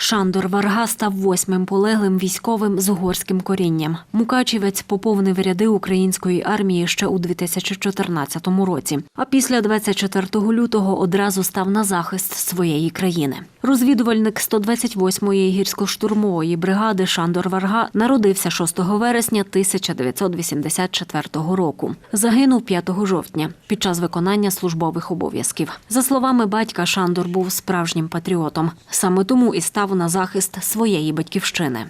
Шандор Варга став восьмим полеглим військовим з угорським корінням. Мукачівець поповнив ряди української армії ще у 2014 році. А після 24 лютого одразу став на захист своєї країни. Розвідувальник 128-ї гірсько-штурмової бригади Шандор Варга народився 6 вересня 1984 року. Загинув 5 жовтня під час виконання службових обов'язків. За словами батька, Шандор був справжнім патріотом. Саме тому і став на захист своєї батьківщини.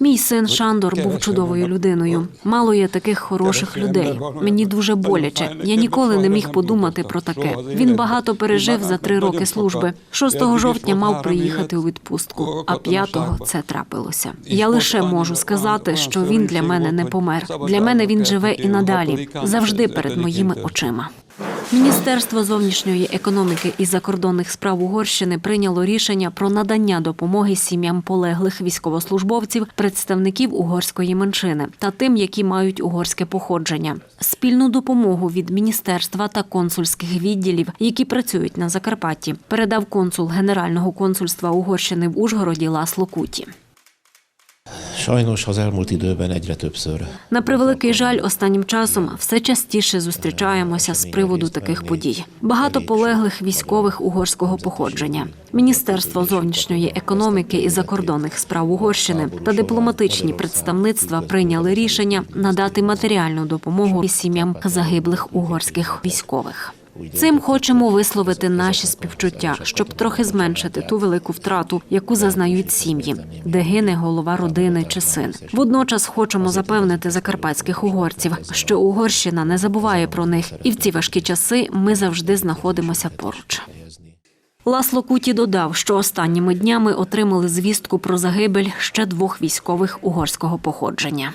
Мій син Шандор був чудовою людиною. Мало є таких хороших людей. Мені дуже боляче. Я ніколи не міг подумати про таке. Він багато пережив за три роки служби. 6 жовтня мав приїхати у відпустку, а 5-го це трапилося. Я лише можу сказати, що він для мене не помер. Для мене він живе і надалі, завжди перед моїми очима. Міністерство зовнішньої економіки і закордонних справ Угорщини прийняло рішення про надання допомоги сім'ям полеглих військовослужбовців, представників угорської меншини та тим, які мають угорське походження. Спільну допомогу від міністерства та консульських відділів, які працюють на Закарпатті, передав консул Генерального консульства Угорщини в Ужгороді Ласло Куті. Sajnos az elmúlt időben egyre többször. На превеликий жаль, останнім часом все частіше зустрічаємося з приводу таких подій. Багато полеглих військових угорського походження. Міністерство зовнішньої економіки і закордонних справ Угорщини та дипломатичні представництва прийняли рішення надати матеріальну допомогу сім'ям загиблих угорських військових. Цим хочемо висловити наші співчуття, щоб трохи зменшити ту велику втрату, яку зазнають сім'ї, де гине голова родини чи син. Водночас хочемо запевнити закарпатських угорців, що Угорщина не забуває про них, і в ці важкі часи ми завжди знаходимося поруч. Ласло Куті додав, що останніми днями отримали звістку про загибель ще двох військових угорського походження.